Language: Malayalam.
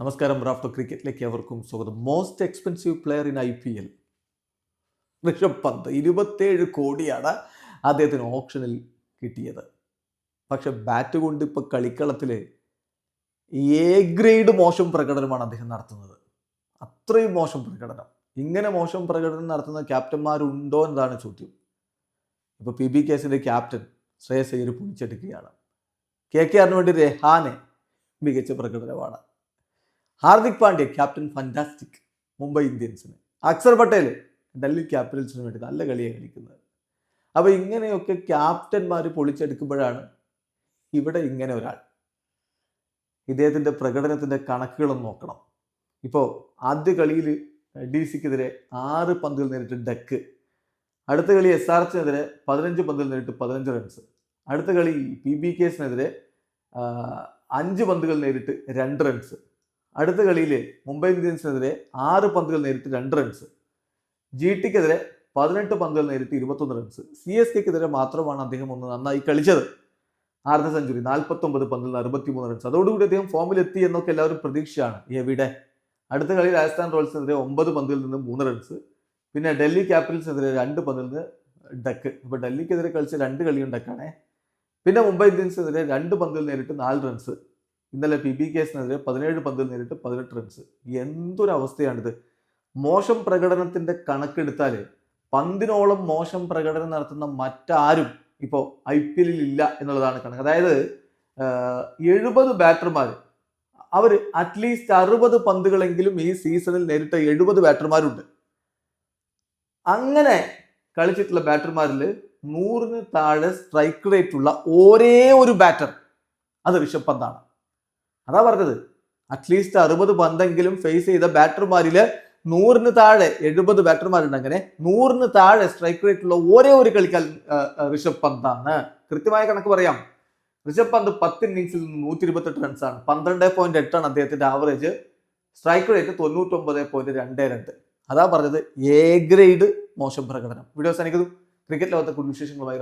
നമസ്കാരം റാഫ്റ്റർ ക്രിക്കറ്റിലേക്ക് അവർക്കും സ്വാഗതം. Most expensive player in I P L Rishabh Pant ഇരുപത്തേഴ് കോടിയാണ് അദ്ദേഹത്തിന് ഓപ്ഷനിൽ കിട്ടിയത്. പക്ഷെ ബാറ്റ് കൊണ്ട് ഇപ്പോൾ കളിക്കളത്തിൽ എ ഗ്രേഡ് മോശം പ്രകടനമാണ് അദ്ദേഹം നടത്തുന്നത്. അത്രയും മോശം പ്രകടനം. ഇങ്ങനെ മോശം പ്രകടനം നടത്തുന്ന ക്യാപ്റ്റന്മാരുണ്ടോ എന്നതാണ് ചോദ്യം. ഇപ്പോൾ പി ബി കേസിന്റെ ക്യാപ്റ്റൻ ശ്രേയസ് അയ്യർ പൊളിച്ചെടുക്കുകയാണ്. കെ കെ ആറിന് വേണ്ടി രഹാനെ മികച്ച പ്രകടനമാണ്. ഹാർദിക് പാണ്ഡ്യ ക്യാപ്റ്റൻ ഫന്റാസ്റ്റിക് മുംബൈ ഇന്ത്യൻസിന്. അക്സർ പട്ടേൽ ഡൽഹി ക്യാപിറ്റൽസിന് വേണ്ടി നല്ല കളിയാണ് കളിക്കുന്നത്. അപ്പോൾ ഇങ്ങനെയൊക്കെ ക്യാപ്റ്റന്മാർ പൊളിച്ചെടുക്കുമ്പോഴാണ് ഇവിടെ ഇങ്ങനെ ഒരാൾ. ഇദ്ദേഹത്തിന്റെ പ്രകടനത്തിന്റെ കണക്കുകളൊന്ന് നോക്കണം. ഇപ്പോൾ ആദ്യ കളിയിൽ ഡി സിക്കെതിരെ ആറ് പന്തുകൾ നേരിട്ട് ഡക്ക്. അടുത്ത കളി എസ് ആർ എച്ചിനെതിരെ പതിനഞ്ച് പന്തുകൾ നേരിട്ട് പതിനഞ്ച് റൺസ്. അടുത്ത കളി പി ബി കെസിനെതിരെ അഞ്ച് പന്തുകൾ നേരിട്ട് രണ്ട് റൺസ്. അടുത്ത കളിയിൽ മുംബൈ ഇന്ത്യൻസിനെതിരെ ആറ് പന്തുകൾ നേരിട്ട് രണ്ട് റൺസ് ജി ടിക്കെതിരെ പതിനെട്ട് പന്തുകൾ നേരിട്ട് ഇരുപത്തൊന്ന് റൺസ് സി എസ് കെക്കെതിരെ മാത്രമാണ് അദ്ദേഹം ഒന്ന് നന്നായി കളിച്ചത്. ആർദ്ധ സെഞ്ചുറി നാൽപ്പത്തൊമ്പത് പന്തിൽ അറുപത്തിമൂന്ന് റൺസ് അതോടുകൂടി അദ്ദേഹം ഫോമിൽ എത്തി എന്നൊക്കെ എല്ലാവരും പ്രതീക്ഷയാണ്. എവിടെ? അടുത്ത കളി രാജസ്ഥാൻ റോയൽസിനെതിരെ ഒമ്പത് പന്തിൽ നിന്ന് മൂന്ന് റൺസ് പിന്നെ ഡൽഹി ക്യാപിറ്റൽസിനെതിരെ രണ്ട് പന്തിൽ നിന്ന് ഡക്ക് ഇപ്പോൾ ഡൽഹിക്കെതിരെ കളിച്ച രണ്ട് കളിയും ഡക്കാണേ പിന്നെ മുംബൈ ഇന്ത്യൻസിനെതിരെ രണ്ട് പന്തിൽ നേരിട്ട് നാല് റൺസ് ഇന്നലെ പി ബി കേസിനെതിരെ പതിനേഴ് പന്തിൽ നേരിട്ട് പതിനെട്ട് റൺസ് എന്തൊരു അവസ്ഥയാണിത് മോശം പ്രകടനത്തിന്റെ കണക്കെടുത്താൽ പന്തിനോളം മോശം പ്രകടനം നടത്തുന്ന മറ്റാരും ഇപ്പോൾ ഐ പി എല്ലിൽ ഇല്ല എന്നുള്ളതാണ് കണക്ക്. അതായത് എഴുപത് ബാറ്റർമാർ അവർ അറ്റ്ലീസ്റ്റ് അറുപത് പന്തുകളെങ്കിലും ഈ സീസണിൽ നേരിട്ട എഴുപത് ബാറ്റർമാരുണ്ട് അങ്ങനെ കളിച്ചിട്ടുള്ള ബാറ്റർമാരിൽ നൂറിന് താഴെ സ്ട്രൈക്ക് റേറ്റ് ഉള്ള ഒരേ ഒരു ബാറ്റർ അത് ഋഷഭ് പന്താണ്. അതാ പറഞ്ഞത്. അറ്റ്ലീസ്റ്റ് അറുപത് പന്തെങ്കിലും ഫേസ് ചെയ്ത ബാറ്റർമാരിൽ നൂറിന് താഴെ എഴുപത് ബാറ്റർമാരുണ്ട് അങ്ങനെ നൂറിന് താഴെ സ്ട്രൈക്ക് റേറ്റ് ഉള്ള ഒരേ ഒരു ആ, ഋഷഭ് പന്താണ് കൃത്യമായ കണക്ക് പറയാം. ഋഷഭ് പന്ത് പത്ത് ഇന്നിങ്സിൽ നിന്ന് നൂറ്റി ഇരുപത്തെട്ട് റൺസാണ് പന്ത്രണ്ട് പോയിന്റ് എട്ടാണ് അദ്ദേഹത്തിന്റെ ആവറേജ് സ്ട്രൈക്ക് റേറ്റ് തൊണ്ണൂറ്റൊമ്പത് പോയിന്റ് രണ്ട് രണ്ട്. അതാ പറഞ്ഞത് എ ഗ്രേഡ് മോശം പ്രകടനം. വീഡിയോസ് അവസാനിക്കുന്നു. ക്രിക്കറ്റ് ലോകത്തെ കുടുംബ വിശേഷങ്ങളുമായി